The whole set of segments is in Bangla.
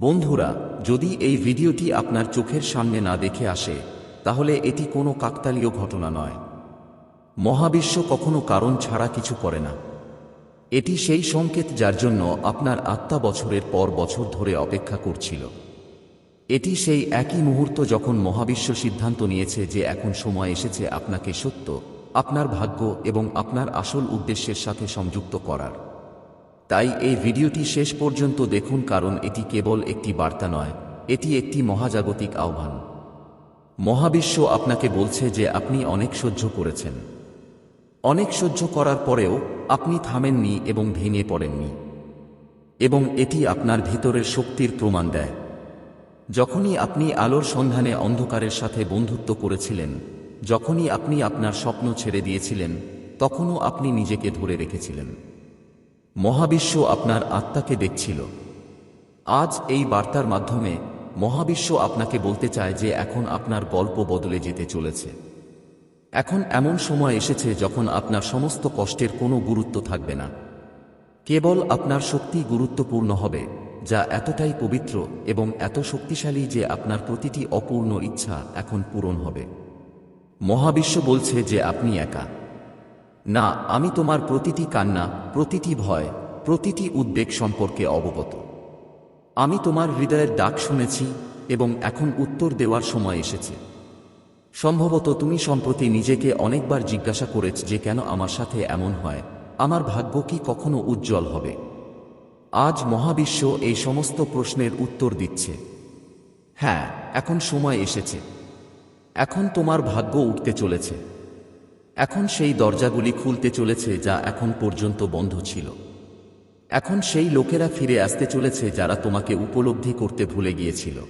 বন্ধুরা, যদি এই ভিডিওটি আপনার চোখের সামনে না দেখে আসে, তাহলে এটি কোনো কাকতালীয় ঘটনা নয়। মহাবিশ্ব কখনো কারণ ছাড়া কিছু করে না। এটি সেই সংকেত যার জন্য আপনার আত্মা বছরের পর বছর ধরে অপেক্ষা করছিল। এটি সেই একই মুহূর্ত যখন মহাবিশ্ব সিদ্ধান্ত নিয়েছে যে এখন সময় এসেছে আপনাকে সত্য, আপনার ভাগ্য এবং আপনার আসল উদ্দেশ্যের সাথে সংযুক্ত করার। তাই এই ভিডিওটি শেষ পর্যন্ত দেখুন কারণ এটি কেবল একটি বার্তা নয়, এটি একটি মহাজাগতিক আহ্বান। মহাবিশ্ব আপনাকে বলছে যে আপনি অনেক সহ্য করেছেন। অনেক সহ্য করার পরেও আপনি থামেননি এবং ভেঙে পড়েননি। এবং এটি আপনার ভিতরের শক্তির প্রমাণ দেয়। যখনই আপনি আলোর সন্ধানে অন্ধকারের সাথে বন্ধুত্ব করেছিলেন, যখনই আপনি আপনার স্বপ্ন ছেড়ে দিয়েছিলেন, তখনও আপনি নিজেকে ধরে রেখেছিলেন। মহাবিশ্ব আপনার আত্মাকে দেখছিল। আজ এই বার্তার মাধ্যমে মহাবিশ্ব আপনাকে বলতে চায় যে এখন আপনার গল্প বদলে যেতে চলেছে। এখন এমন সময় এসেছে যখন আপনার সমস্ত কষ্টের কোনো গুরুত্ব থাকবে না। কেবল আপনার শক্তি গুরুত্বপূর্ণ হবে, যা এতটাই পবিত্র এবং এত শক্তিশালী যে আপনার প্রতিটি অপূর্ণ ইচ্ছা এখন পূরণ হবে। মহাবিশ্ব বলছে যে আপনি একা। না, আমি তোমার প্রতিটি কান্না, প্রতিটি ভয়, প্রতিটি উদ্বেগ সম্পর্কে অবগত। আমি তোমার হৃদয়ের ডাক শুনেছি এবং এখন উত্তর দেওয়ার সময় এসেছে। সম্ভবত তুমি সম্প্রতি নিজেকে অনেকবার জিজ্ঞাসা করেছ যে কেন আমার সাথে এমন হয়। আমার ভাগ্য কি কখনো উজ্জ্বল হবে? আজ মহাবিশ্ব এই সমস্ত প্রশ্নের উত্তর দিচ্ছে। হ্যাঁ এখন সময় এসেছে। এখন তোমার ভাগ্য উঠতে চলেছে। এখন সেই দরজাগুলি খুলতে চলেছে যা এখন পর্যন্ত বন্ধ ছিল। এখন সেই লোকেরা ফিরে আসতে চলেছে যারা তোমাকে উপলব্ধি করতে ভুলে গিয়েছিল।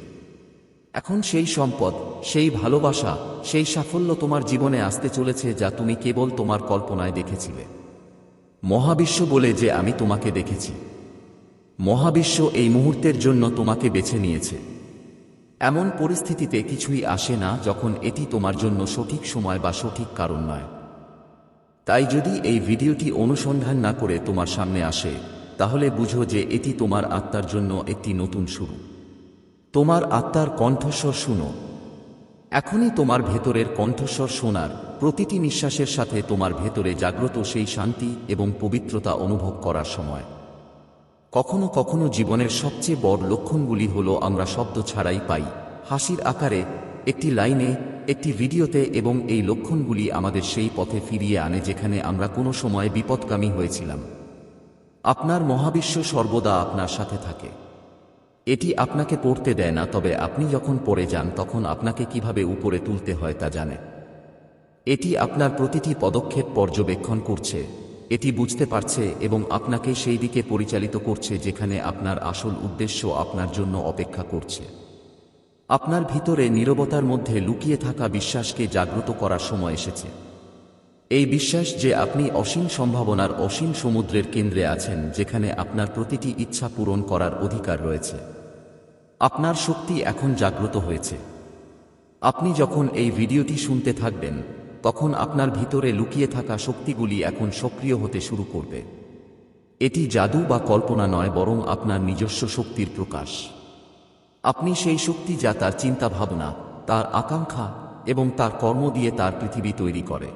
এখন সেই সম্পদ, সেই ভালোবাসা, সেই সাফল্য তোমার জীবনে আসতে চলেছে যা তুমি কেবল তোমার কল্পনায় দেখেছিলে। মহাবিশ্ব বলে যে আমি তোমাকে দেখেছি। মহাবিশ্ব এই মুহূর্তের জন্য তোমাকে বেছে নিয়েছে। এমন পরিস্থিতিতে কিছুই আসে না যখন এটি তোমার জন্য সঠিক সময় বা সঠিক কারণ নয়। তাই যদি এই ভিডিওটি অনুসন্ধান না করে তোমার সামনে আসে, তাহলে বুঝো যে এটি তোমার আত্মার জন্য একটি নতুন শুরু। তোমার আত্মার কণ্ঠস্বর শুনো। এখনই তোমার ভেতরের কণ্ঠস্বর শোনার প্রতিটি নিঃশ্বাসের সাথে তোমার ভেতরে জাগ্রত সেই শান্তি এবং পবিত্রতা অনুভব করার সময়। কখনো কখনো জীবনের সবচেয়ে বড় লক্ষণগুলি হল আমরা শব্দ ছাড়াই পাই, হাসির আকারে একটি লাইনে, একটি ভিডিওতে এবং এই লক্ষণগুলি আমাদের সেই পথে ফিরিয়ে আনে যেখানে আমরা কোনো সময় বিপদকামী হয়েছিলাম। আপনার মহাবিশ্ব সর্বদা আপনার সাথে থাকে। এটি আপনাকে পড়তে দেয় না, তবে আপনি যখন পড়ে যান, তখন আপনাকে কীভাবে উপরে তুলতে হয় তা জানে। এটি আপনার প্রতিটি পদক্ষেপ পর্যবেক্ষণ করছে, এটি বুঝতে পারছে এবং আপনাকে সেই দিকে পরিচালিত করছে যেখানে আপনার আসল উদ্দেশ্য আপনার জন্য অপেক্ষা করছে। আপনার ভিতরে নীরবতার মধ্যে লুকিয়ে থাকা বিশ্বাসকে জাগ্রত করার সময় এসেছে। এই বিশ্বাস যে আপনি অসীম সম্ভাবনার অসীম সমুদ্রের কেন্দ্রে আছেন, যেখানে আপনার প্রতিটি ইচ্ছা পূরণ করার অধিকার রয়েছে। আপনার শক্তি এখন জাগ্রত হয়েছে। আপনি যখন এই ভিডিওটি শুনতে থাকবেন, তখন আপনার ভিতরে লুকিয়ে থাকা শক্তিগুলি এখন সক্রিয় হতে শুরু করবে। এটি জাদু বা কল্পনা নয়, বরং আপনার নিজস্ব শক্তির প্রকাশ। আপনি সেই শক্তি যা তার চিন্তা ভাবনা তার আকাঙ্ক্ষা এবং তার কর্ম দিয়ে তার পৃথিবী তৈরি করে।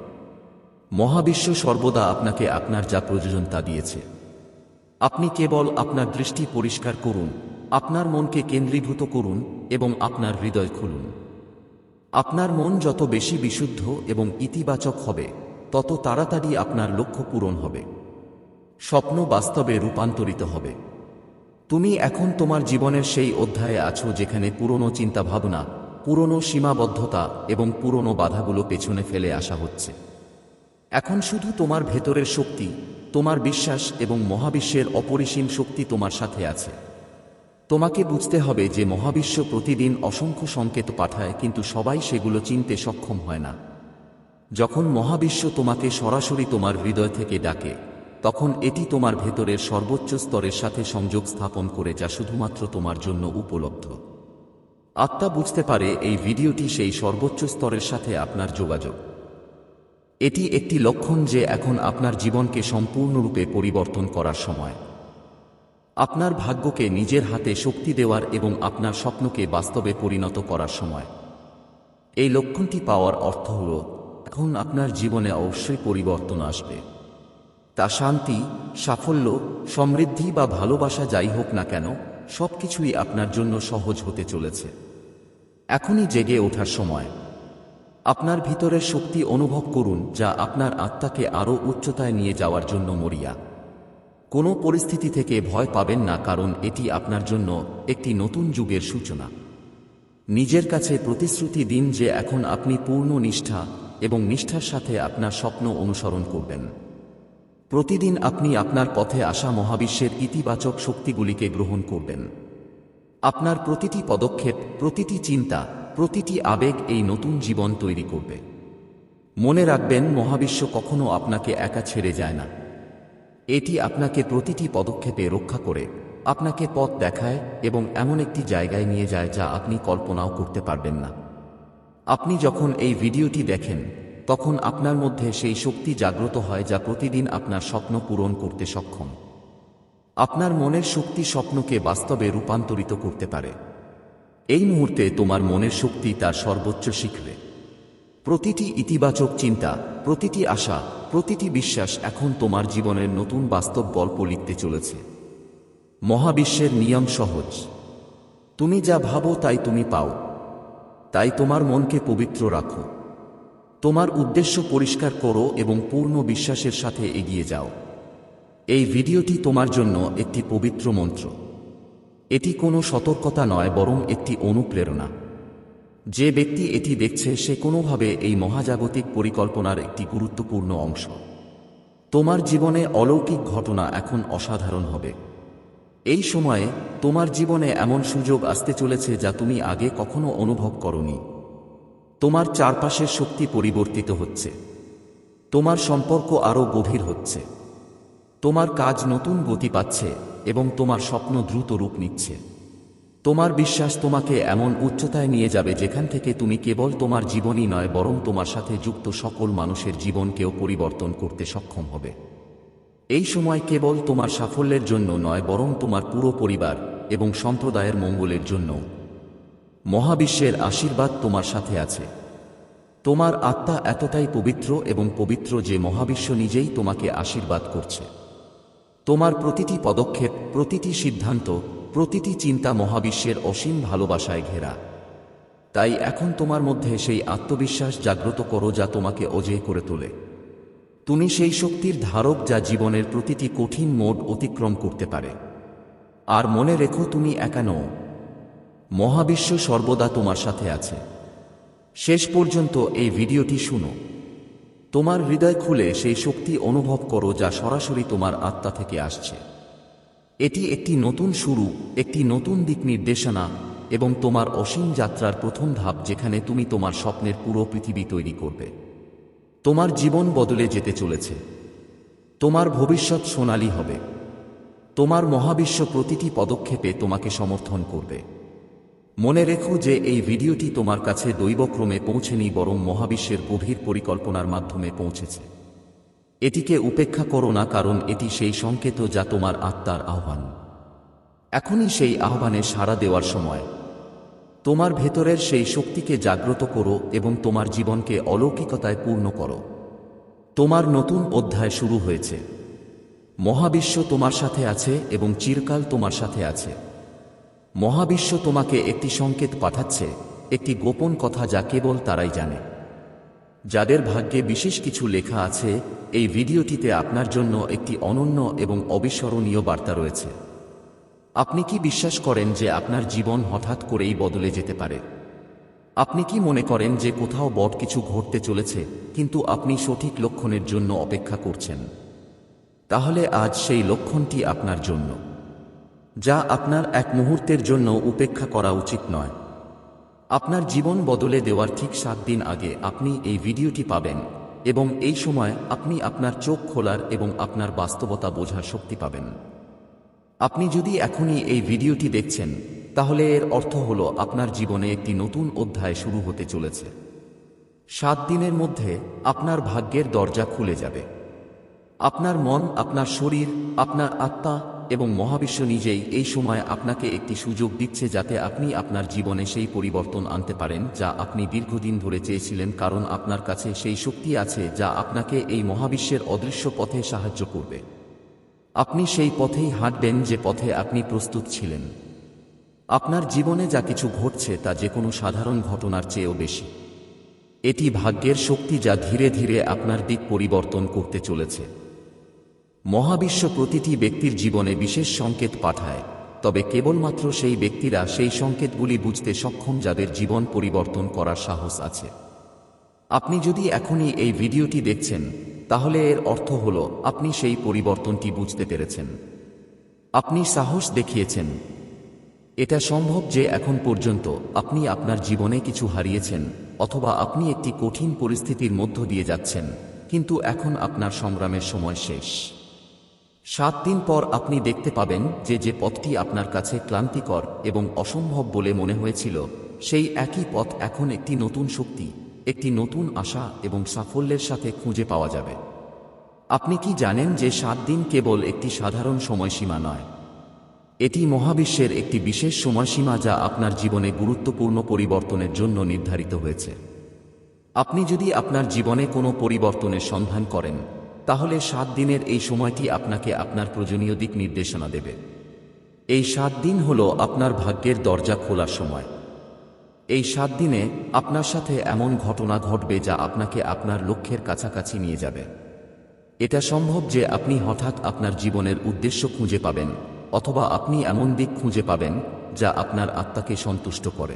মহাবিশ্ব সর্বদা আপনাকে আপনার যা প্রয়োজন তা দিয়েছে। আপনি কেবল আপনার দৃষ্টি পরিষ্কার করুন, আপনার মনকে কেন্দ্রীভূত করুন এবং আপনার হৃদয় খুলুন। আপনার মন যত বেশি বিশুদ্ধ এবং ইতিবাচক হবে, তত তাড়াতাড়ি আপনার লক্ষ্য পূরণ হবে। স্বপ্ন বাস্তবে রূপান্তরিত হবে। তুমি এখন তোমার জীবনের সেই অধ্যায়ে আছো যেখানে পুরনো চিন্তাভাবনা, পুরনো সীমাবদ্ধতা এবং পুরনো বাধাগুলো পেছনে ফেলে আসা হচ্ছে। এখন শুধু তোমার ভেতরের শক্তি, তোমার বিশ্বাস এবং মহাবিশ্বের অপরিসীম শক্তি তোমার সাথে আছে। তোমাকে বুঝতে হবে যে মহাবিশ্ব প্রতিদিন অসংখ্য সংকেত পাঠায় কিন্তু সবাই সেগুলো চিনতে সক্ষম হয় না। যখন মহাবিশ্ব তোমাকে সরাসরি তোমার হৃদয় থেকে ডাকে তখন এটি তোমার ভেতরের সর্বোচ্চ স্তরের সাথে সংযোগ স্থাপন করে যা শুধুমাত্র তোমার জন্য উপলব্ধ। আত্মা বুঝতে পারে এই ভিডিওটি সেই সর্বোচ্চ স্তরের সাথে আপনার যোগাযোগ। এটি একটি লক্ষণ যে এখন আপনার জীবনকে সম্পূর্ণরূপে পরিবর্তন করার সময়। আপনার ভাগ্যকে নিজের হাতে শক্তি দেওয়ার এবং আপনার স্বপ্নকে বাস্তবে পরিণত করার সময়। এই লক্ষণটি পাওয়ার অর্থ হল, এখন আপনার জীবনে অবশ্যই পরিবর্তন আসবে। তা শান্তি, সাফল্য, সমৃদ্ধি বা ভালোবাসা যাই হোক না কেন, সবকিছুই আপনার জন্য সহজ হতে চলেছে। এখনই জেগে ওঠার সময়। আপনার ভিতরের শক্তি অনুভব করুন যা আপনার আত্মাকে আরও উচ্চতায় নিয়ে যাওয়ার জন্য মরিয়া। কোনো পরিস্থিতি থেকে ভয় পাবেন না কারণ এটি আপনার জন্য একটি নতুন যুগের সূচনা। নিজের কাছে প্রতিশ্রুতি দিন যে এখন আপনি পূর্ণ নিষ্ঠা এবং নিষ্ঠার সাথে আপনার স্বপ্ন অনুসরণ করবেন। প্রতিদিন আপনি আপনার পথে আসা মহাবিশ্বের ইতিবাচক শক্তিগুলিকে গ্রহণ করবেন। আপনার প্রতিটি পদক্ষেপ, প্রতিটি চিন্তা, প্রতিটি আবেগ এই নতুন জীবন তৈরি করবে। মনে রাখবেন, মহাবিশ্ব কখনো আপনাকে একা ছেড়ে যায় না। এটি আপনাকে প্রতিটি পদক্ষেপে রক্ষা করে, আপনাকে পথ দেখায় এবং এমন একটি জায়গায় নিয়ে যায় যা আপনি কল্পনাও করতে পারবেন না। আপনি যখন এই ভিডিওটি দেখেন তখন আপনার মধ্যে সেই শক্তি জাগ্রত হয় যা প্রতিদিন আপনার স্বপ্ন পূরণ করতে সক্ষম। আপনার মনের শক্তি স্বপ্নকে বাস্তবে রূপান্তরিত করতে পারে। এই মুহূর্তে তোমার মনের শক্তি তার সর্বোচ্চ শিখবে প্রতিটি ইতিবাচক চিন্তা, প্রতিটি আশা, প্রতিটি বিশ্বাস এখন তোমার জীবনের নতুন বাস্তব গল্প লিখতে চলেছে। মহাবিশ্বের নিয়ম সহজ। তুমি যা ভাবো তাই তুমি পাও। তাই তোমার মনকে পবিত্র রাখো। তোমার উদ্দেশ্য পরিষ্কার করো এবং পূর্ণ বিশ্বাসের সাথে এগিয়ে যাও। এই ভিডিওটি তোমার জন্য একটি পবিত্র মন্ত্র। এটি কোনো সতর্কতা নয়, বরং একটি অনুপ্রেরণা। যে ব্যক্তি এটি দেখছে, সে কোনোভাবে এই মহাজাগতিক পরিকল্পনার একটি গুরুত্বপূর্ণ অংশ। তোমার জীবনে অলৌকিক ঘটনা এখন অসাধারণ হবে। এই সময়ে তোমার জীবনে এমন সুযোগ আসতে চলেছে যা তুমি আগে কখনো অনুভব করনি। তোমার চারপাশের শক্তি পরিবর্তিত হচ্ছে। তোমার সম্পর্ক আরও গভীর হচ্ছে। তোমার কাজ নতুন গতি পাচ্ছে এবং তোমার স্বপ্ন দ্রুত রূপ নিচ্ছে। তোমার বিশ্বাস তোমাকে এমন উচ্চতায় নিয়ে যাবে যেখান থেকে তুমি কেবল তোমার জীবনই নয়, বরং তোমার সাথে যুক্ত সকল মানুষের জীবনকেও পরিবর্তন করতে সক্ষম হবে। এই সময় কেবল তোমার সাফল্যের জন্য নয়, বরং তোমার পুরো পরিবার এবং সম্প্রদায়ের মঙ্গলের জন্য মহাবিশ্বের আশীর্বাদ তোমার সাথে আছে। তোমার আত্মা এতটাই পবিত্র এবং পবিত্র যে মহাবিশ্ব নিজেই তোমাকে আশীর্বাদ করছে। তোমার প্রতিটি পদক্ষেপ, প্রতিটি সিদ্ধান্ত, প্রতিটি চিন্তা মহাবিশ্বের অসীম ভালোবাসায় ঘেরা। তাই এখন তোমার মধ্যে সেই আত্মবিশ্বাস জাগ্রত করো যা তোমাকে অজেয় করে তোলে। তুমি সেই শক্তির ধারক যা জীবনের প্রতিটি কঠিন মোড অতিক্রম করতে পারে। আর মনে রেখো তুমি একা নও মহাবিশ্ব সর্বদা তোমার সাথে আছে। শেষ পর্যন্ত এই ভিডিওটি শুনো। তোমার হৃদয় খুলে সেই শক্তি অনুভব করো যা সরাসরি তোমার আত্মা থেকে আসছে। এটি একটি নতুন শুরু, একটি নতুন দিক নির্দেশনা এবং তোমার অসীম যাত্রার প্রথম ধাপ যেখানে তুমি তোমার স্বপ্নের পুরো পৃথিবী তৈরি করবে। তোমার জীবন বদলে যেতে চলেছে। তোমার ভবিষ্যৎ সোনালী হবে। তোমার মহাবিশ্ব প্রতিটি পদক্ষেপে তোমাকে সমর্থন করবে। মনে রেখো যে এই ভিডিওটি তোমার কাছে দৈবক্রমে পৌঁছেনি বরং মহাবিশ্বের গভীর পরিকল্পনার মাধ্যমে পৌঁছেছে। এটিকে উপেক্ষা করো না কারণ এটি সেই সংকেত যা তোমার আত্মার আহ্বান। এখনই সেই আহ্বানে সাড়া দেওয়ার সময়। তোমার ভেতরের সেই শক্তিকে জাগ্রত করো এবং তোমার জীবনকে অলৌকিকতায় পূর্ণ করো। তোমার নতুন অধ্যায় শুরু হয়েছে। মহাবিশ্ব তোমার সাথে আছে এবং চিরকাল তোমার সাথে আছে। মহাবিশ্ব তোমাকে একটি সংকেত পাঠাচ্ছে, একটি গোপন কথা যা কেবল তারাই জানে। যাদের ভাগ্যে বিশেষ কিছু লেখা আছে, এই ভিডিওটিতে আপনার জন্য একটি অনন্য এবং অবিস্মরণীয় বার্তা রয়েছে। আপনি কি বিশ্বাস করেন যে আপনার জীবন হঠাৎ করেই বদলে যেতে পারে? আপনি কি মনে করেন যে কোথাও বট কিছু ঘটতে চলেছে, কিন্তু আপনি সঠিক লক্ষণের জন্য অপেক্ষা করছেন? তাহলে আজ সেই লক্ষণটি আপনার জন্য। যা আপনার এক মুহূর্তের জন্য উপেক্ষা করা উচিত নয়। আপনার জীবন বদলে দেওয়ার ঠিক সাত দিন আগে আপনি এই ভিডিওটি পাবেন এবং এই সময় আপনি আপনার চোখ খোলার এবং আপনার বাস্তবতা বোঝার শক্তি পাবেন। আপনি যদি এখনই এই ভিডিওটি দেখছেন, তাহলে এর অর্থ হল আপনার জীবনে একটি নতুন অধ্যায় শুরু হতে চলেছে। সাত দিনের মধ্যে আপনার ভাগ্যের দরজা খুলে যাবে। আপনার মন, আপনার শরীর, আপনার আত্মা এবং মহাবিশ্ব নিজেই এই সময় আপনাকে একটি সুযোগ দিচ্ছে যাতে আপনি আপনার জীবনে সেই পরিবর্তন আনতে পারেন যা আপনি দীর্ঘদিন ধরে চেয়েছিলেন কারণ আপনার কাছে সেই শক্তি আছে যা আপনাকে এই মহাবিশ্বের অদৃশ্য পথে সাহায্য করবে। আপনি সেই পথেই হাঁটবেন যে পথে আপনি প্রস্তুত ছিলেন। আপনার জীবনে যা কিছু ঘটছে তা যে কোনো সাধারণ ঘটনার চেয়েও বেশি। এটি ভাগ্যের শক্তি যা ধীরে ধীরে আপনার দিক পরিবর্তন করতে চলেছে। মহাবিশ্ব প্রতিটি ব্যক্তির জীবনে বিশেষ সংকেত পাঠায়, তবে কেবলমাত্র সেই ব্যক্তিরা সেই সংকেতগুলি বুঝতে সক্ষম যাদের জীবন পরিবর্তন করার সাহস আছে। আপনি যদি এখনই এই ভিডিওটি দেখছেন, তাহলে এর অর্থ হল আপনি সেই পরিবর্তনটি বুঝতে পেরেছেন। আপনি সাহস দেখিয়েছেন। এটা সম্ভব যে এখন পর্যন্ত আপনি আপনার জীবনে কিছু হারিয়েছেন, অথবা আপনি একটি কঠিন পরিস্থিতির মধ্য দিয়ে যাচ্ছেন, কিন্তু এখন আপনার সংগ্রামের সময় শেষ। সাত দিন পর আপনি দেখতে পাবেন যে যে পথটি আপনার কাছে ক্লান্তিকর এবং অসম্ভব বলে মনে হয়েছিল, সেই একই পথ এখন একটি নতুন শক্তি, একটি নতুন আশা এবং সাফল্যের সাথে খুঁজে পাওয়া যাবে। আপনি কি জানেন যে সাত দিন কেবল একটি সাধারণ সময়সীমা নয়? এটি মহাবিশ্বের একটি বিশেষ সময়সীমা যা আপনার জীবনে গুরুত্বপূর্ণ পরিবর্তনের জন্য নির্ধারিত হয়েছে। আপনি যদি আপনার জীবনে কোনো পরিবর্তনের সন্ধান করেন তাহলে সাত দিনের এই সময়টি আপনাকে আপনার প্রয়োজনীয় দিক নির্দেশনা দেবে। এই সাত দিন হল আপনার ভাগ্যের দরজা খোলার সময়। এই সাত দিনে আপনার সাথে এমন ঘটনা ঘটবে যা আপনাকে আপনার লক্ষ্যের কাছাকাছি নিয়ে যাবে। এটা সম্ভব যে আপনি হঠাৎ আপনার জীবনের উদ্দেশ্য খুঁজে পাবেন অথবা আপনি এমন দিক খুঁজে পাবেন যা আপনার আত্মাকে সন্তুষ্ট করে।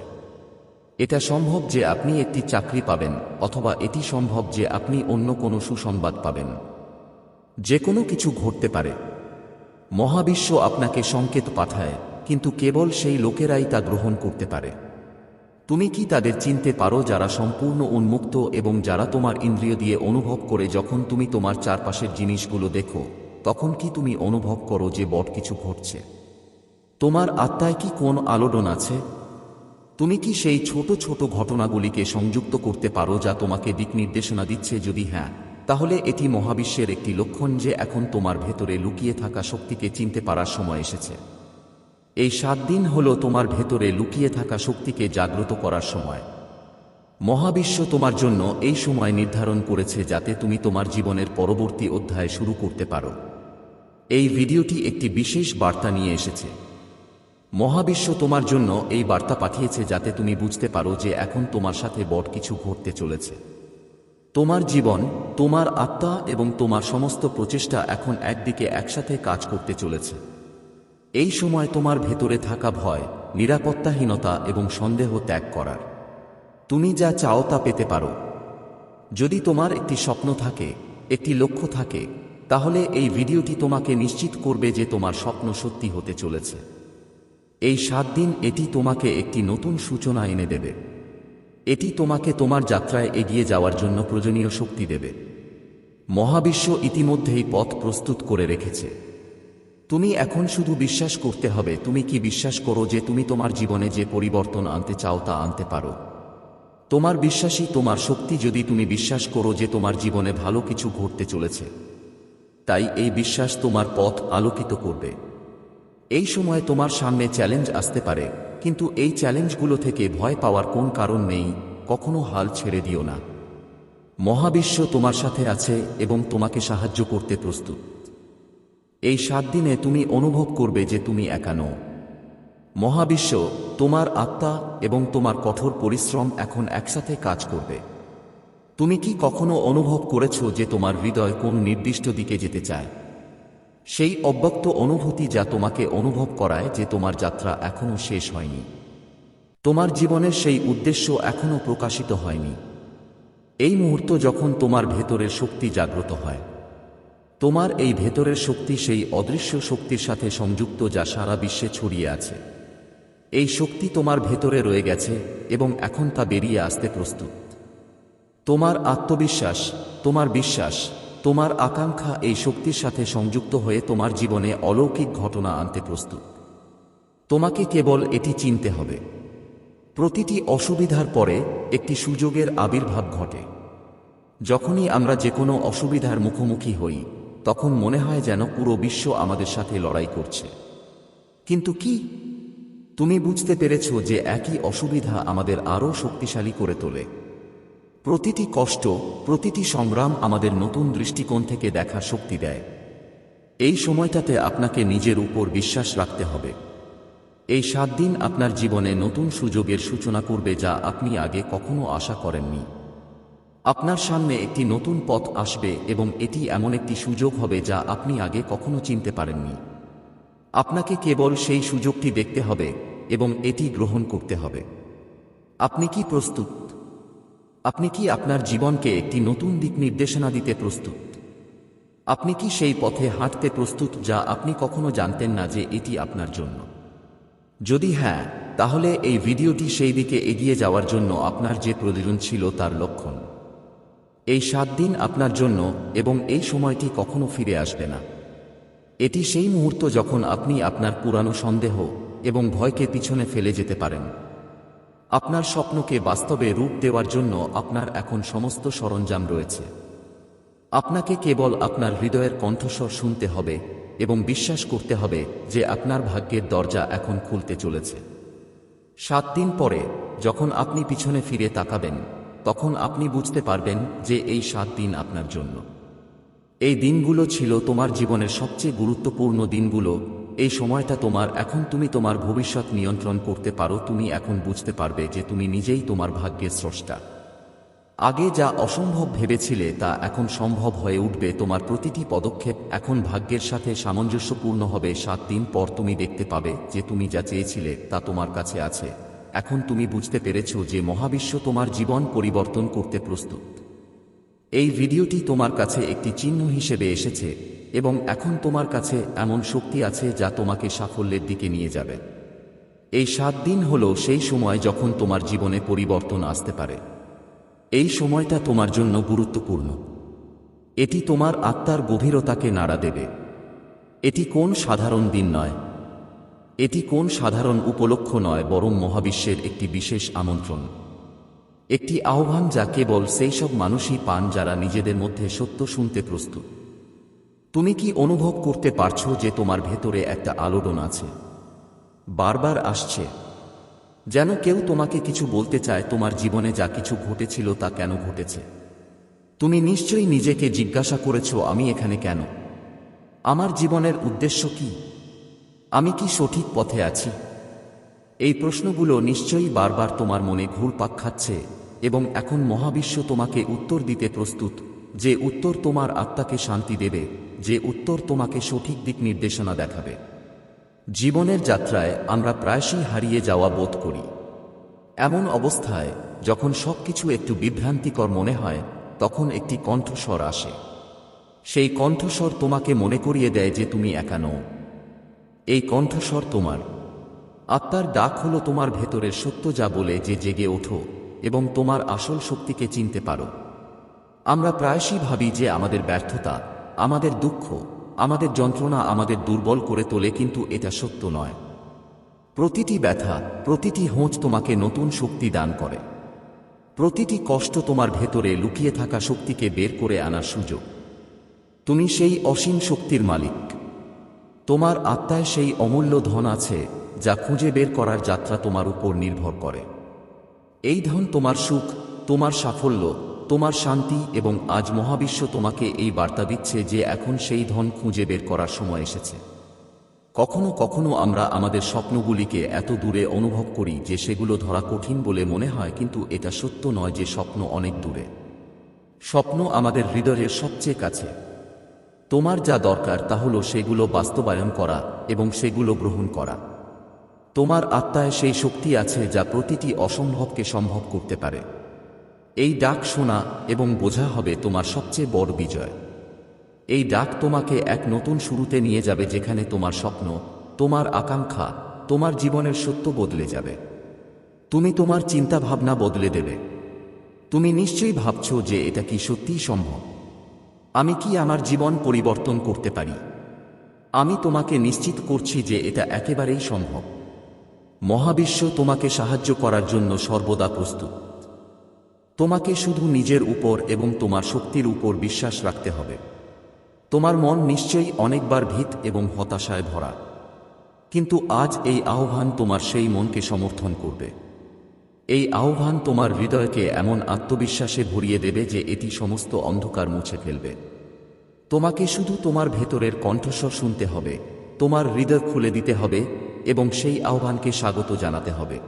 এটা সম্ভব যে আপনি একটি চাকরি পাবেন অথবা এটি সম্ভব যে আপনি অন্য কোনো সুসংবাদ পাবেন। যে কোনো কিছু ঘটতে পারে। মহাবিশ্ব আপনাকে সংকেত পাঠায়, কিন্তু কেবল সেই লোকেরাই তা গ্রহণ করতে পারে। তুমি কি তাদের চিনতে পারো যারা সম্পূর্ণ উন্মুক্ত এবং যারা তোমার ইন্দ্রিয় দিয়ে অনুভব করে যখন তুমি তোমার চারপাশের জিনিসগুলো দেখো, তখন কি তুমি অনুভব করো যে বট কিছু ঘটছে? তোমার আত্মায় কি কোন আলোড়ন আছে? তুমি কি সেই ছোট ছোট ঘটনাগুলিকে সংযুক্ত করতে পারো যা তোমাকে দিক নির্দেশনা দিচ্ছে যদি হ্যাঁ? তাহলে এটি মহাবিশ্বের একটি লক্ষণ যে এখন তোমার ভেতরে লুকিয়ে থাকা শক্তিকে চিনতে পারার সময় এসেছে। এই সাত দিন হল তোমার ভেতরে লুকিয়ে থাকা শক্তিকে জাগ্রত করার সময়। মহাবিশ্ব তোমার জন্য এই সময় নির্ধারণ করেছে যাতে তুমি তোমার জীবনের পরবর্তী অধ্যায় শুরু করতে পারো। এই ভিডিওটি একটি বিশেষ বার্তা নিয়ে এসেছে। মহাবিশ্ব তোমার জন্য এই বার্তা পাঠিয়েছে যাতে তুমি বুঝতে পারো যে এখন তোমার সাথে বট কিছু ঘটতে চলেছে। তোমার জীবন, তোমার আত্মা এবং তোমার সমস্ত প্রচেষ্টা এখন একদিকে একসাথে কাজ করতে চলেছে। এই সময় তোমার ভেতরে থাকা ভয়, নিরাপত্তাহীনতা এবং সন্দেহ ত্যাগ করার। তুমি যা চাও তা পেতে পারো। যদি তোমার একটি স্বপ্ন থাকে, একটি লক্ষ্য থাকে, তাহলে এই ভিডিওটি তোমাকে নিশ্চিত করবে যে তোমার স্বপ্ন সত্যি হতে চলেছে। এই সাত দিন এটি তোমাকে একটি নতুন সূচনা এনে দেবে। এটি তোমাকে তোমার যাত্রায় এগিয়ে যাওয়ার জন্য প্রয়োজনীয় শক্তি দেবে। মহাবিশ্ব ইতিমধ্যেই পথ প্রস্তুত করে রেখেছে। তুমি এখন শুধু বিশ্বাস করতে হবে, তুমি কি বিশ্বাস করো যে তুমি তোমার জীবনে যে পরিবর্তন আনতে চাও তা আনতে পারো। তোমার বিশ্বাসই তোমার শক্তি যদি তুমি বিশ্বাস করো যে তোমার জীবনে ভালো কিছু ঘটতে চলেছে। তাই এই বিশ্বাস তোমার পথ আলোকিত করবে। এই সময় তোমার সামনে চ্যালেঞ্জ আসতে পারে, কিন্তু এই চ্যালেঞ্জগুলো থেকে ভয় পাওয়ার কোন কারণ নেই, কখনো হাল ছেড়ে দিও না। মহাবিশ্ব তোমার সাথে আছে এবং তোমাকে সাহায্য করতে প্রস্তুত। এই সাত দিনে তুমি অনুভব করবে যে তুমি একা নও। মহাবিশ্ব, তোমার আত্মা এবং তোমার কঠোর পরিশ্রম এখন একসাথে কাজ করবে। তুমি কি কখনো অনুভব করেছ যে তোমার হৃদয় কোন নির্দিষ্ট দিকে যেতে চায়? সেই অব্যক্ত অনুভূতি যা তোমাকে অনুভব করায় যে তোমার যাত্রা এখনও শেষ হয়নি। তোমার জীবনের সেই উদ্দেশ্য এখনও প্রকাশিত হয়নি। এই মুহূর্ত যখন তোমার ভেতরের শক্তি জাগ্রত হয়। তোমার এই ভেতরের শক্তি সেই অদৃশ্য শক্তির সাথে সংযুক্ত যা সারা বিশ্বে ছড়িয়ে আছে। এই শক্তি তোমার ভেতরে রয়ে গেছে এবং এখন তা বেরিয়ে আসতে প্রস্তুত। তোমার আত্মবিশ্বাস, তোমার বিশ্বাস তোমার আকাঙ্ক্ষা এই শক্তির সাথে সংযুক্ত হয়ে তোমার জীবনে অলৌকিক ঘটনা আনতে প্রস্তুত। তোমাকে কেবল এটি চিনতে হবে। প্রতিটি অসুবিধার পরে একটি সুযোগের আবির্ভাব ঘটে। যখনই আমরা যে কোনো অসুবিধার মুখোমুখি হই, তখন মনে হয় যেন পুরো বিশ্ব আমাদের সাথে লড়াই করছে। কিন্তু কি? তুমি বুঝতে পেরেছ যে একই অসুবিধা আমাদের আরও শক্তিশালী করে তোলে। প্রতিটি কষ্ট, প্রতিটি সংগ্রাম আমাদের নতুন দৃষ্টিকোণ থেকে দেখার শক্তি দেয়। এই সময়টাতে আপনাকে নিজের উপর বিশ্বাস রাখতে হবে। এই সাত দিন আপনার জীবনে নতুন সুযোগের সূচনা করবে যা আপনি আগে কখনো আশা করেননি। আপনার সামনে একটি নতুন পথ আসবে এবং এটি এমন একটি সুযোগ হবে যা আপনি আগে কখনো চিনতে পারেননি। আপনাকে কেবল সেই সুযোগটি দেখতে হবে এবং এটি গ্রহণ করতে হবে। আপনি কি প্রস্তুত? আপনি কি আপনার জীবনকে একটি নতুন দিক নির্দেশনা দিতে প্রস্তুত? আপনি কি সেই পথে হাঁটতে প্রস্তুত যা আপনি কখনো জানতেন না যে এটি আপনার জন্য? যদি হ্যাঁ তাহলে এই ভিডিওটি সেই দিকে এগিয়ে যাওয়ার জন্য আপনার যে প্রয়োজন ছিল তার লক্ষণ। এই সাত দিন আপনার জন্য এবং এই সময়টি কখনো ফিরে আসবে না। এটি সেই মুহূর্ত যখন আপনি আপনার পুরানো সন্দেহ এবং ভয়কে পিছনে ফেলে যেতে পারেন। আপনার স্বপ্নকে বাস্তবে রূপ দেওয়ার জন্য আপনার এখন সমস্ত সরঞ্জাম রয়েছে। আপনাকে কেবল আপনার হৃদয়ের কণ্ঠস্বর শুনতে হবে এবং বিশ্বাস করতে হবে যে আপনার ভাগ্যের দরজা এখন খুলতে চলেছে। সাত দিন পরে, যখন আপনি পিছনে ফিরে তাকাবেন, তখন আপনি বুঝতে পারবেন যে এই সাত দিন আপনার জন্য। এই দিনগুলো ছিল তোমার জীবনের সবচেয়ে গুরুত্বপূর্ণ দিনগুলো এই সময়টা তোমার, এখন তুমি তোমার ভবিষ্যৎ নিয়ন্ত্রণ করতে পারো, তুমি এখন বুঝতে পারবে যে তুমি নিজেই তোমার ভাগ্যের স্রষ্টা। আগে যা অসম্ভব ভেবেছিলে তা এখন সম্ভব হয়ে উঠবে, তোমার প্রতিটি পদক্ষেপ এখন ভাগ্যের সাথে সামঞ্জস্যপূর্ণ হবে, সাত দিন পর তুমি দেখতে পাবে যে তুমি যা চেয়েছিলে তা তোমার কাছে আছে। এখন তুমি বুঝতে পেরেছ যে মহাবিশ্ব তোমার জীবন পরিবর্তন করতে প্রস্তুত। এই ভিডিওটি তোমার কাছে একটি চিহ্ন হিসেবে এসেছে। এবং এখন তোমার কাছে এমন শক্তি আছে যা তোমাকে সাফল্যের দিকে নিয়ে যাবে। এই সাত দিন হল সেই সময় যখন তোমার জীবনে পরিবর্তন আসতে পারে। এই সময়টা তোমার জন্য গুরুত্বপূর্ণ। এটি তোমার আত্মার গভীরতাকে নাড়া দেবে। এটি কোন সাধারণ দিন নয়। এটি কোন সাধারণ উপলক্ষ নয়, বরং মহাবিশ্বের একটি বিশেষ আমন্ত্রণ। একটি আহ্বান যা কেবল সেই সব মানুষই পান যারা নিজেদের মধ্যে সত্য শুনতে প্রস্তুত। তুমি কি অনুভব করতে পারছ যে তোমার ভেতরে একটা আলোড়ন আছে? বারবার আসছে। যেন কেউ তোমাকে কিছু বলতে চায়, তোমার জীবনে যা কিছু ঘটেছিল তা কেন ঘটেছে? তুমি নিশ্চয়ই নিজেকে জিজ্ঞাসা করেছ, আমি এখানে কেন? আমার জীবনের উদ্দেশ্য কি? আমি কি সঠিক পথে আছি? এই প্রশ্নগুলো নিশ্চয়ই বারবার তোমার মনে ঘুরপাক খাচ্ছে এবং এখন মহাবিশ্ব তোমাকে উত্তর দিতে প্রস্তুত, যে উত্তর তোমার আত্মাকে শান্তি দেবে। যে উত্তর তোমাকে সঠিক দিক নির্দেশনা দেখাবে। জীবনের যাত্রায় আমরা প্রায়শই হারিয়ে যাওয়া বোধ করি। এমন অবস্থায় যখন সবকিছু একটু বিভ্রান্তিকর মনে হয়, তখন একটি কণ্ঠস্বর আসে। সেই কণ্ঠস্বর তোমাকে মনে করিয়ে দেয় যে তুমি একা নও। এই কণ্ঠস্বর তোমার। আত্মার ডাক হলো তোমার ভেতরের সত্য যা বলে যে জেগে ওঠো এবং তোমার আসল শক্তিকে চিনতে পারো। আমরা প্রায়শই ভাবি যে আমাদের ব্যর্থতা আমাদের দুঃখ, আমাদের যন্ত্রণা আমাদের দুর্বল করে তোলে কিন্তু এটা সত্য নয়। প্রতিটি ব্যথা, প্রতিটি হোঁচ তোমাকে নতুন শক্তি দান করে। প্রতিটি কষ্ট তোমার ভেতরে লুকিয়ে থাকা শক্তিকে বের করে আনার সুযোগ। তুমি সেই অসীম শক্তির মালিক। তোমার আত্মায় সেই অমূল্য ধন আছে যা খুঁজে বের করার যাত্রা তোমার উপর নির্ভর করে। এই ধন তোমার সুখ, তোমার সাফল্য তোমার শান্তি এবং আজ মহাবিশ্ব তোমাকে এই বার্তা দিচ্ছে যে এখন সেই ধন খুঁজে বের করার সময় এসেছে। কখনো কখনো আমরা আমাদের স্বপ্নগুলিকে এত দূরে অনুভব করি যে সেগুলো ধরা কঠিন বলে মনে হয়, কিন্তু এটা সত্য নয় যে স্বপ্ন অনেক দূরে। স্বপ্ন আমাদের হৃদয়ের সবচেয়ে কাছে। তোমার যা দরকার তা হলো সেগুলো বাস্তবায়ন করা এবং সেগুলো গ্রহণ করা। তোমার আত্মায় সেই শক্তি আছে যা প্রতিটি অসম্ভবকে সম্ভব করতে পারে। এই ডাক শোনা এবং বোঝা হবে তোমার সবচেয়ে বড় বিজয়। এই ডাক তোমাকে এক নতুন শুরুতে নিয়ে যাবে যেখানে তোমার স্বপ্ন, তোমার আকাঙ্ক্ষা, তোমার জীবনের সত্য বদলে যাবে। তুমি তোমার চিন্তা ভাবনা বদলে দেবে। তুমি নিশ্চয়ই ভাবছ যে এটা কি সত্যিই সম্ভব। আমি কি আমার জীবন পরিবর্তন করতে পারি? আমি তোমাকে নিশ্চিত করছি যে এটা একেবারেই সম্ভব। মহাবিশ্ব তোমাকে সাহায্য করার জন্য সর্বদা প্রস্তুত। তোমাকে শুধু নিজের উপর এবং তোমার শক্তির উপর বিশ্বাস রাখতে হবে। তোমার মন নিশ্চয়ই অনেকবার ভীত এবং হতাশায় ভরা। কিন্তু আজ এই আহ্বান তোমার সেই মনকে সমর্থন করবে। এই আহ্বান তোমার হৃদয়কে এমন আত্মবিশ্বাসে ভরিয়ে দেবে যে এটি সমস্ত অন্ধকার মুছে ফেলবে। তোমাকে শুধু তোমার ভেতরের কণ্ঠস্বর শুনতে হবে, তোমার হৃদয় খুলে দিতে হবে এবং সেই আহ্বানকে স্বাগত জানাতে হবে।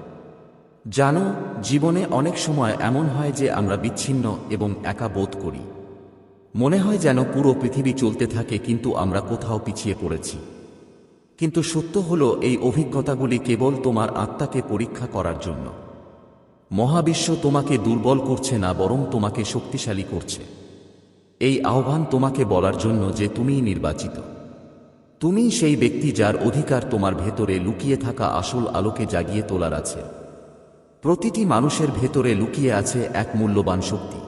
জানো, জীবনে অনেক সময় এমন হয় যে আমরা বিচ্ছিন্ন এবং একা বোধ করি। মনে হয় যেন পুরো পৃথিবী চলতে থাকে কিন্তু আমরা কোথাও পিছিয়ে পড়েছি। কিন্তু সত্য হল, এই অভিজ্ঞতাগুলি কেবল তোমার আত্মাকে পরীক্ষা করার জন্য। মহাবিশ্ব তোমাকে দুর্বল করছে না, বরং তোমাকে শক্তিশালী করছে। এই আহ্বান তোমাকে বলার জন্য যে তুমিই নির্বাচিত। তুমি সেই ব্যক্তি যার অধিকার তোমার ভেতরে লুকিয়ে থাকা আসল আলোকে জাগিয়ে তোলার আছে। প্রতিটি মানুষের ভেতরে লুকিয়ে আছে এক মূল্যবান শক্তি,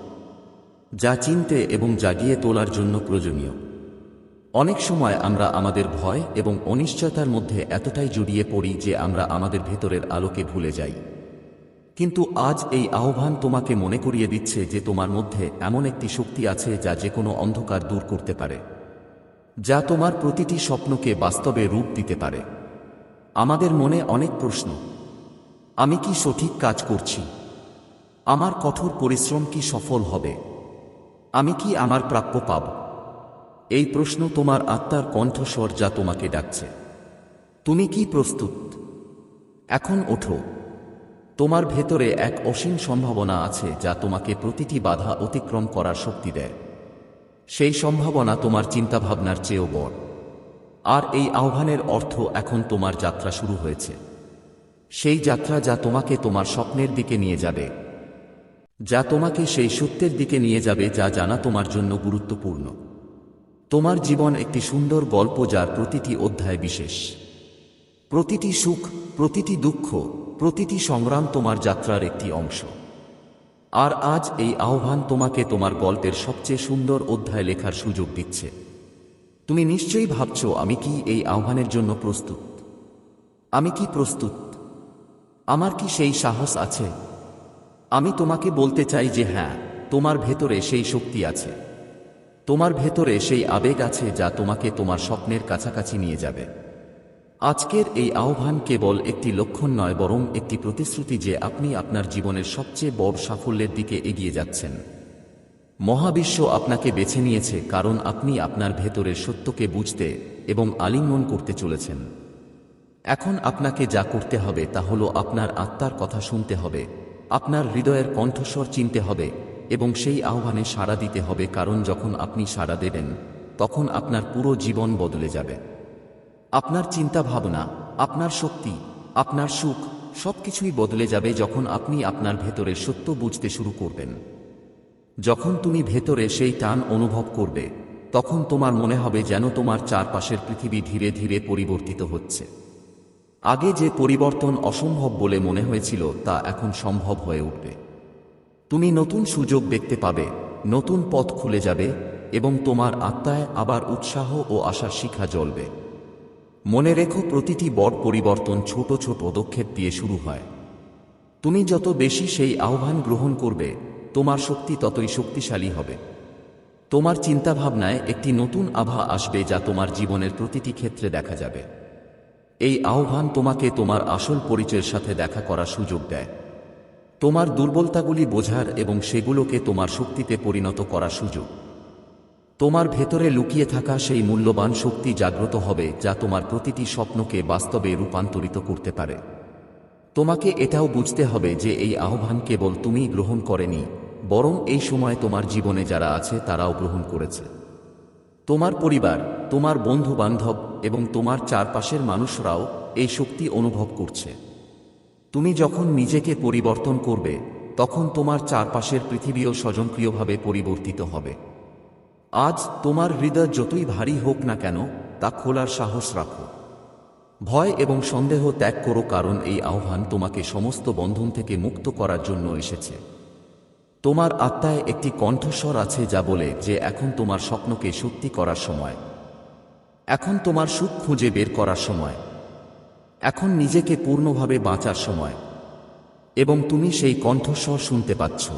যা চিনতে এবং জাগিয়ে তোলার জন্য প্রয়োজনীয়। অনেক সময় আমরা আমাদের ভয় এবং অনিশ্চয়তার মধ্যে এতটাই জড়িয়ে পড়ি যে আমরা আমাদের ভেতরের আলোকে ভুলে যাই। কিন্তু আজ এই আহ্বান তোমাকে মনে করিয়ে দিচ্ছে যে তোমার মধ্যে এমন একটি শক্তি আছে যা যে কোনো অন্ধকার দূর করতে পারে, যা তোমার প্রতিটি স্বপ্নকে বাস্তবে রূপ দিতে পারে। আমাদের মনে অনেক প্রশ্ন আমি কি সঠিক কাজ করছি? আমার কঠোর পরিশ্রম কি সফল হবে? আমি কি আমার প্রাপ্য পাব? এই প্রশ্ন তোমার আত্মার কণ্ঠস্বর যা তোমাকে ডাকছে। তুমি কি প্রস্তুত? এখন ওঠো। তোমার ভেতরে এক অসীম সম্ভাবনা আছে যা তোমাকে প্রতিটি বাধা অতিক্রম করার শক্তি দেয়। সেই সম্ভাবনা তোমার চিন্তাভাবনার চেয়েও বড়। আর এই আহ্বানের অর্থ এখন তোমার যাত্রা শুরু হয়েছে। সেই যাত্রা যা তোমাকে তোমার স্বপ্নের দিকে নিয়ে যাবে। যা তোমাকে সেই সত্যের দিকে নিয়ে যাবে যা জানা তোমার জন্য গুরুত্বপূর্ণ। তোমার জীবন একটি সুন্দর গল্প যার প্রতিটি অধ্যায় বিশেষ। প্রতিটি সুখ, প্রতিটি দুঃখ, প্রতিটি সংগ্রাম তোমার যাত্রার একটি অংশ। আর আজ এই আহ্বান তোমাকে তোমার গল্পের সবচেয়ে সুন্দর অধ্যায় লেখার সুযোগ দিচ্ছে। তুমি নিশ্চয়ই ভাবছ, আমি কি এই আহ্বানের জন্য প্রস্তুত? আমি কি প্রস্তুত? আমার কি সেই সাহস আছে? আমি তোমাকে বলতে চাই যে হ্যাঁ তোমার ভেতরে সেই শক্তি আছে। তোমার ভেতরে সেই আবেগ আছে যা তোমাকে তোমার স্বপ্নের কাছাকাছি নিয়ে যাবে। আজকের এই আহ্বান কেবল একটি লক্ষণ নয়, বরং একটি প্রতিশ্রুতি যে আপনি আপনার জীবনের সবচেয়ে বড় সাফল্যের দিকে এগিয়ে যাচ্ছেন। মহাবিশ্ব আপনাকে বেছে নিয়েছে কারণ আপনি আপনার ভেতরের সত্যকে বুঝতে এবং আলিঙ্গন করতে চলেছেন। এখন আপনাকে যা করতে হবে তা হল আপনার আত্মার কথা শুনতে হবে, আপনার হৃদয়ের কণ্ঠস্বর চিনতে হবে এবং সেই আহ্বানে সাড়া দিতে হবে কারণ যখন আপনি সাড়া দেবেন, তখন আপনার পুরো জীবন বদলে যাবে। আপনার চিন্তা ভাবনা আপনার শক্তি, আপনার সুখ সবকিছুই বদলে যাবে যখন আপনি আপনার ভেতরে সত্য বুঝতে শুরু করবেন। যখন তুমি ভেতরে সেই টান অনুভব করবে, তখন তোমার মনে হবে যেন তোমার চারপাশের পৃথিবী ধীরে ধীরে পরিবর্তিত হচ্ছে। আগে যে পরিবর্তন অসম্ভব বলে মনে হয়েছিল তা এখন সম্ভব হয়ে উঠবে। তুমি নতুন সুযোগ দেখতে পাবে, নতুন পথ খুলে যাবে এবং তোমার আত্মায় আবার উৎসাহ ও আশার শিখা জ্বলবে। মনে রেখো প্রতিটি বড় পরিবর্তন ছোট ছোট পদক্ষেপ দিয়ে শুরু হয়। তুমি যত বেশি সেই আহ্বান গ্রহণ করবে, তোমার শক্তি ততই শক্তিশালী হবে। তোমার চিন্তাভাবনায় একটি নতুন আভা আসবে যা তোমার জীবনের প্রতিটি ক্ষেত্রে দেখা যাবে। এই আহ্বান তোমাকে তোমার আসল পরিচয়ের সাথে দেখা করার সুযোগ দেয়। তোমার দুর্বলতাগুলি বোঝার এবং সেগুলোকে তোমার শক্তিতে পরিণত করার সুযোগ। তোমার ভেতরে লুকিয়ে থাকা সেই মূল্যবান শক্তি জাগ্রত হবে যা তোমার প্রতিটি স্বপ্নকে বাস্তবে রূপান্তরিত করতে পারে। তোমাকে এটাও বুঝতে হবে যে এই আহ্বান কেবল তুমিই গ্রহণ করেনি, বরং এই সময় তোমার জীবনে যারা আছে তারাও গ্রহণ করেছে। তোমার পরিবার, তোমার বন্ধু বান্ধব এবং তোমার চারপাশের মানুষরাও এই শক্তি অনুভব করছে। তুমি যখন নিজেকে পরিবর্তন করবে, তখন তোমার চারপাশের পৃথিবীও স্বজনক্রিয়ভাবে পরিবর্তিত হবে। আজ তোমার হৃদয় যতই ভারী হোক না কেন, তা খোলার সাহস রাখো। ভয় এবং সন্দেহ ত্যাগ করো কারণ এই আহ্বান তোমাকে সমস্ত বন্ধন থেকে মুক্ত করার জন্য এসেছে। তোমার আত্মায় একটি কণ্ঠস্বর আছে যা বলে যে এখন তোমার স্বপ্নকে সত্যি করার সময়। এখন তোমার সুখ খুঁজে বের করার সময়। এখন নিজেকে পূর্ণভাবে বাঁচার সময়। এবং তুমি সেই কণ্ঠস্বর শুনতে পাচ্ছ।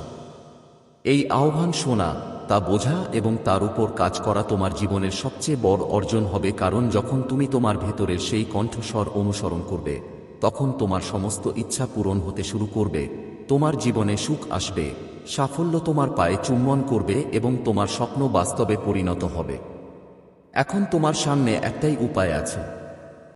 এই আহ্বান শোনা, তা বোঝা এবং তার উপর কাজ করা তোমার জীবনের সবচেয়ে বড় অর্জন হবে কারণ যখন তুমি তোমার ভেতরের সেই কণ্ঠস্বর অনুসরণ করবে, তখন তোমার সমস্ত ইচ্ছা পূরণ হতে শুরু করবে, তোমার জীবনে সুখ আসবে, সাফল্য তোমার পায়ে চুম্বন করবে এবং তোমার স্বপ্ন বাস্তবে পরিণত হবে। এখন তোমার সামনে একটাই উপায় আছে।